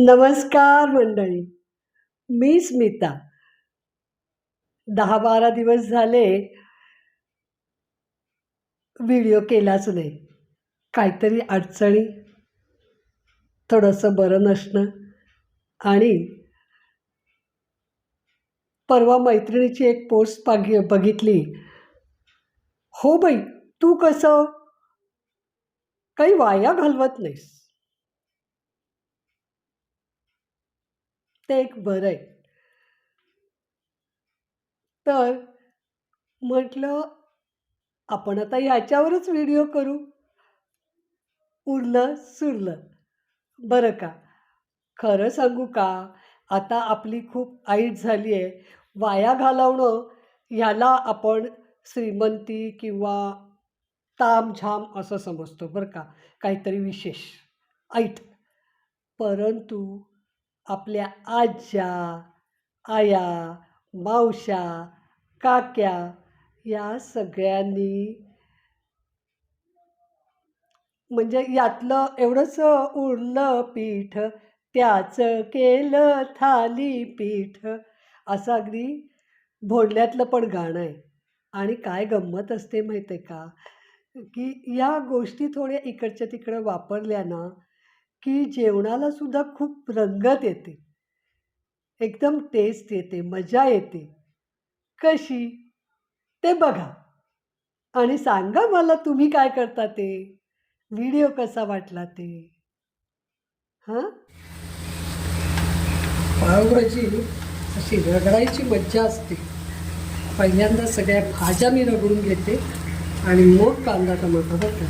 नमस्कार मंडळी. मी स्मिता. दहा बारा दिवस झाले व्हिडिओ केलाच नाही काहीतरी अडचणी थोडंसं बरं नसणं आणि परवा मैत्रिणीची एक पोस्ट पागी बघितली. हो बाई तू कसं? काही वाया घालवत नाहीस. ते एक बरं आहे तर म्हटलं आपण आता ह्याच्यावरच व्हिडिओ करू. उरलं सुरलं. बरं का? खरं सांगू का? आता आपली खूप आईट झाली आहे वाया घालवणं ह्याला आपण श्रीमंती किंवा तामझाम असं समजतो बरं का? काहीतरी विशेष. ऐट परंतु आपल्या आज्या आया मावश्या काक्या या सगळ्यांनी म्हणजे यातलं एवढंच उरलं पीठ त्याचं केलं थाली पीठ असं अगदी भोंडल्यातलं पण गाणं आहे. आणि काय गंमत असते माहीत आहे का? की या गोष्टी थोड्या इकडच्या तिकडं वापरल्या ना की जेवणाला सुद्धा खूप रंगत येते. एकदम टेस्ट येते मजा येते. कशी? ते बघा. आणि सांगा मला तुम्ही काय करता ते? व्हिडिओ कसा वाटला ते? हां? पावभाजी अशी रगडायची मज्जा असते. पहिल्यांदा सगळ्या भाज्या मी रगडून घेते आणि मग कांदा टमाटा बघा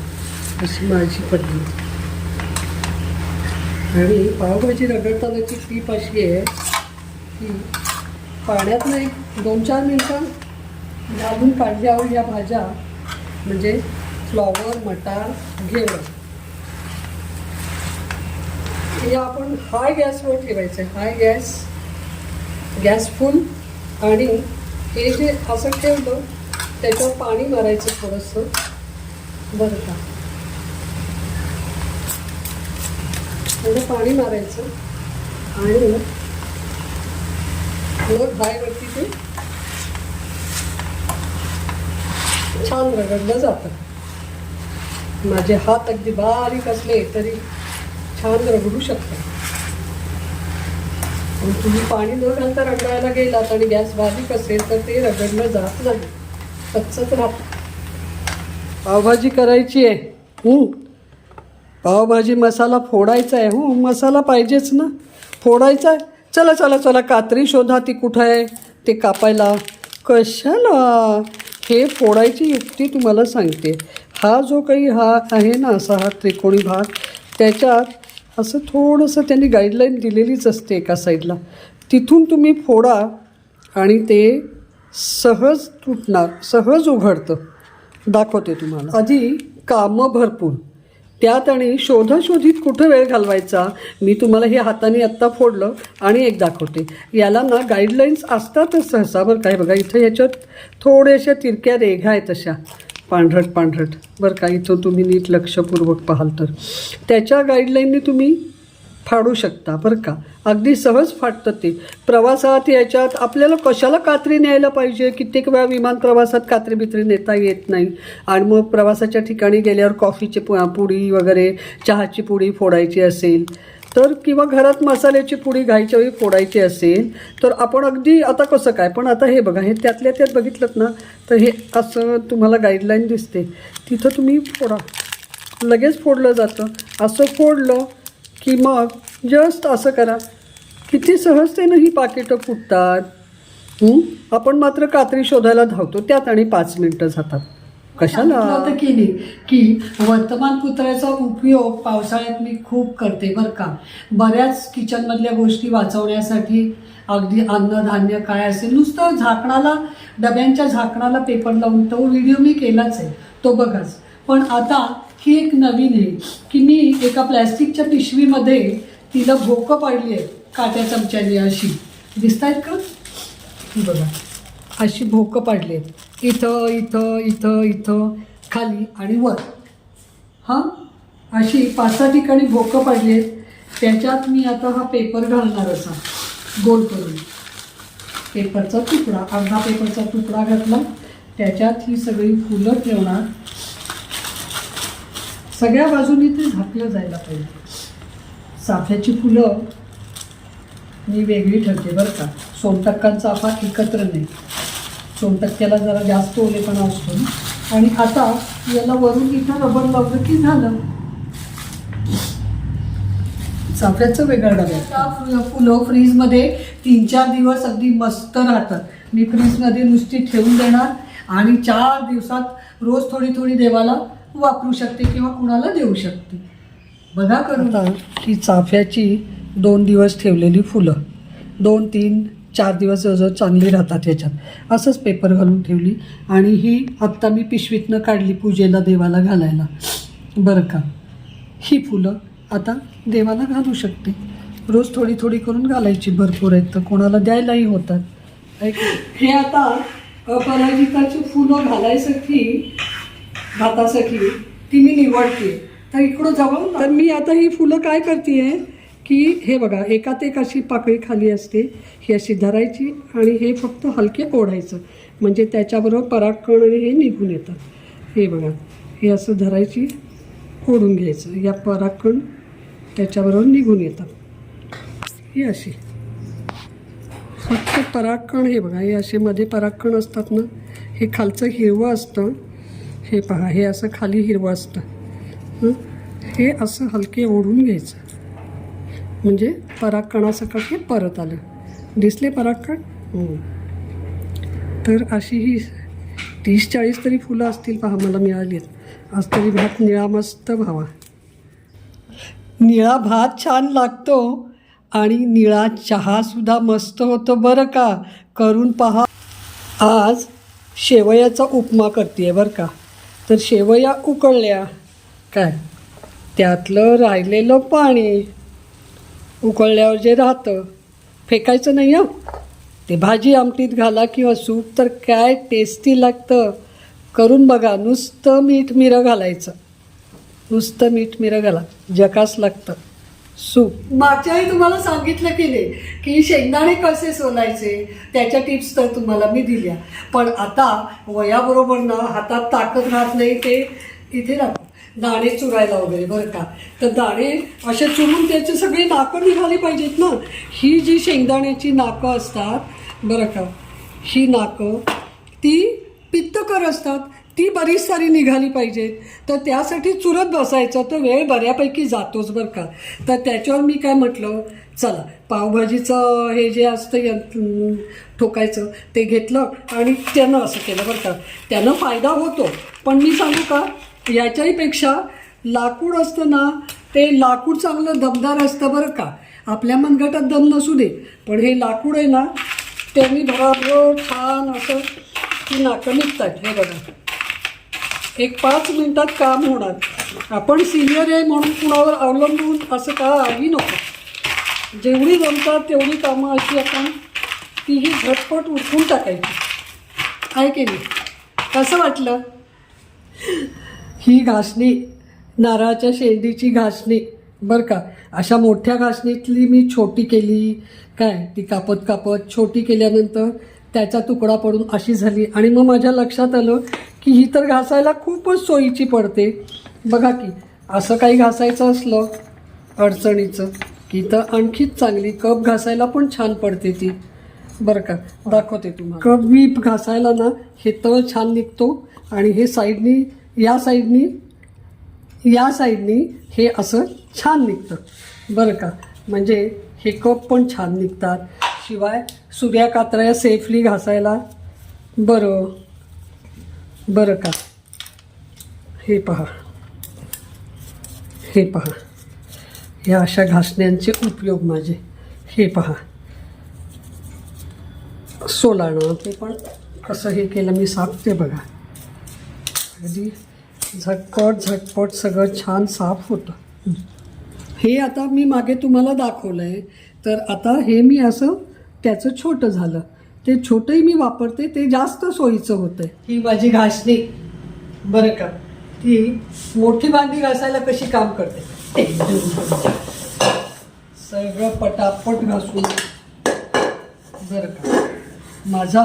अशी माझी पद्धत. आणि पावभाजी रगडतानाची टीप अशी आहे की पाण्यात नाही दोन चार मिनटं घालून काढल्यावर या भाज्या म्हणजे फ्लॉवर मटार घेवड या आपण हाय गॅसवर ठेवायचं आहे. हाय गॅस गॅस फुल आणि हे जे असं ठेवलं त्याच्यावर पाणी मारायचं थोडंसं. बरं का. थोडं पाणी मारायचं आणि मग हायवरती ते छान रगडलं जातं. माझे हात अगदी बारीक असले तरी छान रगडू शकतात. पण तुम्ही पाणी न घालता रगडायला गेलात आणि गॅस बारीक असेल तर ते रगडलं जात नाही. कच्चच राहतं. पावभाजी करायची आहे. पावभाजी मसाला फोडायचा आहे. हो मसाला पाहिजेच ना. फोडायचा आहे. चला चला चला कात्री शोधा ती कुठं आहे? ते कापायला. कशाला? हे फोडायची युक्ती तुम्हाला सांगते. हा जो काही हा आहे ना असा हा त्रिकोणी भाग त्याच्यात असं थोडंसं त्यांनी गाईडलाईन दिलेलीच असते एका साईडला तिथून तुम्ही फोडा आणि ते सहज तुटणार सहज उघडतं. दाखवते तुम्हाला. आधी कामं भरपूर. त्यात आणि शोधाशोधीत कुठं वेळ घालवायचा? मी तुम्हाला हे हाताने आत्ता फोडलं आणि एक दाखवते. याला ना गाईडलाईन्स असतातच सहसा बरं काय बघा इथं ह्याच्यात थोड्याशा तिरक्या रेघा आहेत अशा. पांढरट पांढरट. बरं का इथं तुम्ही नीट लक्षपूर्वक पाहाल तर. त्याच्या गाईडलाईनने तुम्ही फाडू शकता बरं का. अगदी सहज फाटतं ते प्रवासात याच्यात आपल्याला कशाला कात्री न्यायला पाहिजे? कित्येक वेळा विमान प्रवासात कात्री बित्री नेता येत नाही. आणि मग प्रवासाच्या ठिकाणी गेल्यावर कॉफीची पु पुडी वगैरे चहाची पुडी फोडायची असेल तर किंवा घरात मसाल्याची पुडी घायच्या वेळी फोडायची असेल तर आपण अगदी आता कसं काय? पण आता हे बघा हे त्यातल्या त्यात बघितलं ना तर हे असं तुम्हाला गाईडलाईन दिसते. तिथं तुम्ही फोडा. लगेच फोडलं जातं. असं फोडलं की मग जस्ट असं करा. किती सहजतेनं ही पाकिटं फुटतात. आपण मात्र कात्री शोधायला धावतो त्यात आणि पाच मिनटं जातात. कशाला? आता केली की वर्तमानपत्राचा उपयोग पावसाळ्यात मी खूप करते बरं का. बऱ्याच किचनमधल्या गोष्टी वाचवण्यासाठी अगदी अन्नधान्य काय असेल नुसतं झाकणाला डब्यांच्या झाकणाला पेपर लावून तो व्हिडिओ मी केलाच आहे. तो बघाच. पण आता ही एक नवीन आहे की मी एका प्लॅस्टिकच्या पिशवीमध्ये तिला भोकं पाडली आहेत काट्या चमच्याने अशी. दिसत आहेत का बघा. अशी भोकं पाडली आहेत. इथं इथं इथं इथं खाली आणि वर. हां? अशी पाच सहा ठिकाणी भोकं पाडली आहेत. त्याच्यात मी आता हा पेपर घालणार असा. गोल करून. पेपरचा तुकडा अर्धा पेपरचा तुकडा घातला. त्याच्यात ही सगळी फुलं ठेवणार. सगळ्या बाजूनी ते झाकलं जायला पाहिजे. चाफ्याची फुलं मी वेगळी ठेवते बरं का. सोनटक्कांचा चाफा एकत्र नाही. सोनटक्क्याला जरा जास्त ओलेपणा असतो. ना. आणि आता याला वरून इथं रबर लावलं की झालं. चाफ्याचं वेगळं डबा फुलं फ्रीजमध्ये तीन चार दिवस अगदी मस्त राहतात. मी फ्रीजमध्ये नुसती ठेवून देणार आणि चार दिवसात रोज थोडी थोडी देवाला वापरू शकते किंवा कुणाला देऊ शकते. बघा करून ही चाफ्याची दोन दिवस ठेवलेली फुलं. दोन तीन चार दिवस जवळजवळ चांगली राहतात याच्यात. असंच पेपर घालून ठेवली आणि ही आत्ता मी पिशवीतनं काढली पूजेला देवाला घालायला. बरं का? ही फुलं आता देवाला घालू शकते. रोज थोडी थोडी करून घालायची भरपूर आहेत तर कोणाला द्यायलाही होतात. ऐक, हे आता अपराजिताची फुलं घालायसाठी हातासाठी ती मी निवडते. तर इकडं जाऊन तर मी आता ही फुलं काय करते की हे बघा एकात एक अशी पाकळी खाली असते ही अशी धरायची आणि हे फक्त हलके ओढायचं म्हणजे त्याच्याबरोबर परागकण आणि हे निघून येतात. हे बघा हे असं धरायची ओढून घ्यायचं. या परागकण त्याच्याबरोबर निघून येतात. ही अशी. फक्त परागकण हे बघा हे असे मध्ये परागकण असतात ना हे खालचं हिरवं असतं हे पहा हे असं खाली हिरवं असतं. हे? असं हलके ओढून घ्यायचं. म्हणजे परागकणासकट हे परत आलं. दिसले परागकण? हो. तर अशी ही तीस चाळीस तरी फुलं असतील पहा मला मिळाली आहेत आज तरी भात निळा मस्त भावा निळा भात छान लागतो आणि निळा चहासुद्धा मस्त होतो बरं का? करून पहा. आज शेवयाचा उपमा करते आहे बरं का? तर शेवया उकळल्या. काय? त्यातलं राहिलेलं पाणी उकळल्यावर जे राहतं फेकायचं नाही हं ते भाजी आमटीत घाला किंवा सूप तर काय टेस्टी लागतं? करून बघा नुसतं मीठ मिरं घालायचं. नुसतं मीठ मिरं घाला. जकास लागतं. सूप मागच्याही तुम्हाला सांगितलं की नाही की शेंगदाणे कसे सोलायचे त्याच्या टिप्स तर तुम्हाला मी दिल्या. पण आता वयाबरोबर ना हातात ताकद राहत नाही ते इथे राहतं दाणे चुरायला वगैरे बरं का. तर दाणे असे चुरून त्याचे सगळे नाकं निघाली पाहिजेत ना. ही जी शेंगदाण्याची नाकं असतात बरं का ही नाकं ती पित्तकर असतात. ती बरीच सारी निघाली पाहिजेत तर त्यासाठी चुरत बसायचं तर वेळ बऱ्यापैकी जातोच बरं का. तर त्याच्यावर मी काय म्हटलं चला पावभाजीचं हे जे असतं यं ठोकायचं ते घेतलं आणि त्यानं असं केलं बरं का. त्यानं फायदा होतो. पण मी सांगू का याच्याहीपेक्षा लाकूड असतं ना ते लाकूड चांगलं दमदार असतं बरं का. आपल्या मनगटात दम नसू दे पण हे लाकूड आहे ना त्यांनी भराभर छान असं ती नाकं निघतात हे बघा. एक पाच मिनिटात काम होणार. आपण सिनियर आहे म्हणून कुणावर अवलंबून असं काही नको. जेवढी जमतात तेवढी कामं अशी आपण तीही झटपट उठून टाकायची. आहे की नाही? कसं वाटलं? ही घासणी नारळाच्या शेंडीची घासणी बरं का? अशा मोठ्या घासणीतली मी छोटी केली. काय? ती कापत कापत छोटी केल्यानंतर त्याचा तुकडा पडून अशी झाली. आणि मग माझ्या लक्षात आलं की ही तर घासायला खूपच सोयीची पडते. बघा की असं काही घासायचं असलं अडचणीचं की तर आणखीच चांगली कप घासायला पण छान पडते ती. बरं का? दाखवते तुम्हाला. कप मी घासायला ना हे तळ छान निघतो आणि हे साईडनी या साईडनी या साईडनी हे असं छान निघतं. बरं का? म्हणजे हे कप पण छान निघतात. शिवाय सूर्या कात्र्या सेफली घासायला. बरं. बरं का? हे पहा. हे पहा. ह्या अशा घासण्यांचे उपयोग माझे. हे पहा. सोलाणं ते पण कसं हे केलं मी साफ ते बघा. अगदी झटपट झटपट सगळं छान साफ होतं. हे. आता मी मागे तुम्हाला दाखवलं आहे तर आता हे मी असं त्याचं छोटं झालं. ते छोटंही मी वापरते ते जास्त सोयीचं होतं ही माझी घासणी. बरं का? ती मोठी भांडी घासायला कशी काम करते? सगळं पटापट घासून. बरं का? माझा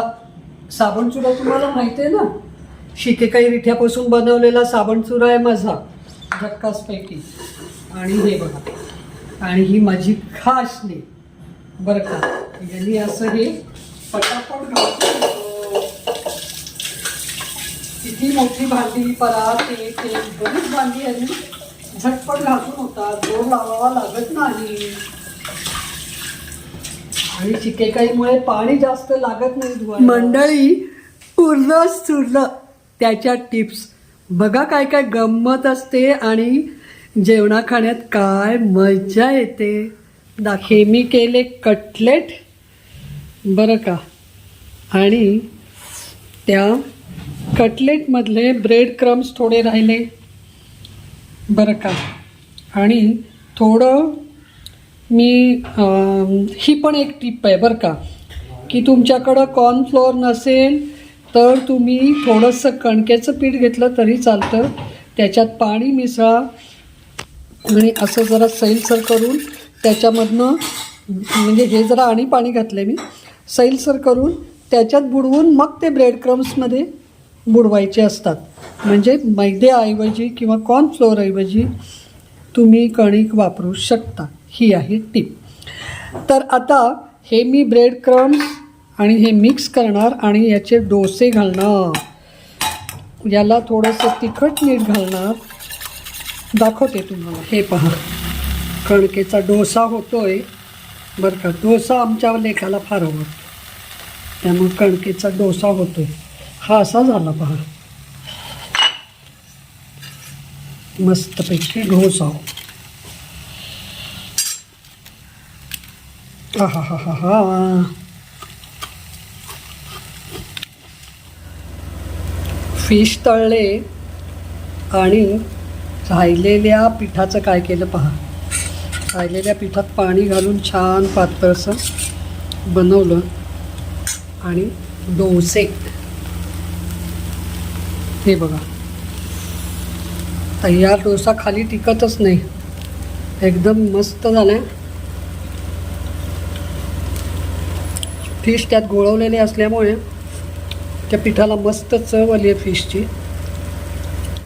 साबणचुरा तुम्हाला माहिती आहे ना? शिके काही रिठ्यापासून बनवलेला साबणचुरा आहे माझा झक्कासपैकी. आणि हे बघा. आणि ही माझी खासणी बरं का? यांनी असं हे. पटापट घासून किती मोठी भांडी परात ते ते. बरीच भांडी आणि झटपट घासून होतात जोर लावावा लागत नाही. आणि शिकेकाईमुळे पाणी जास्त लागत नाही धुवायला. मंडळी उरलं सुरलं त्याच्या टिप्स. बघा काय काय गंमत असते आणि जेवणा खाण्यात काय मजा येते. दाखे मी केले कटलेट. बरं का? आणि त्या कटलेटमधले ब्रेड क्रम्स थोडे राहिले. बरं का? आणि थोडं मी आ, ही पण एक टिप आहे बरं का? की तुमच्याकडं कॉर्नफ्लोअर नसेल तर तुम्ही थोडंसं कणकेचं पीठ घेतलं तरी चालतं. त्याच्यात पाणी मिसळा. आणि असं जरा सैलसर करून त्याच्यामधनं म्हणजे हे जरा आणि पाणी घातलं मी. सैलसर करून त्याच्यात बुडवून मग ते ब्रेड क्रम्समध्ये बुडवायचे असतात. म्हणजे मैद्याऐवजी किंवा कॉर्नफ्लोअरऐवजी तुम्ही कणिक वापरू शकता. ही आहे टीप तर आता हे मी ब्रेड क्रम्स आणि हे मिक्स करणार आणि याचे डोसे घालणार. याला थोडंसं तिखट मीठ घालणार. दाखवते तुम्हाला. हे पहा. कणकेचा डोसा होतोय. बरं का. डोसा आमच्या लेखाला फार आवडतो. त्यामुळे कणकेचा डोसा होतोय. हा असा झाला पहा. मस्तपैकी डोसा. हा हा हा हा हा फिश तळले आणि राहिलेल्या पिठाचं काय केलं पहा. राहिलेल्या पिठात पाणी घालून छान पातळसं बनवलं आणि डोसे. हे बघा. तयार डोसा खाली टिकतच नाही. एकदम मस्त झालं फिश त्यात गोळवलेले असल्यामुळे त्या पिठाला मस्त चव आली आहे फिशची.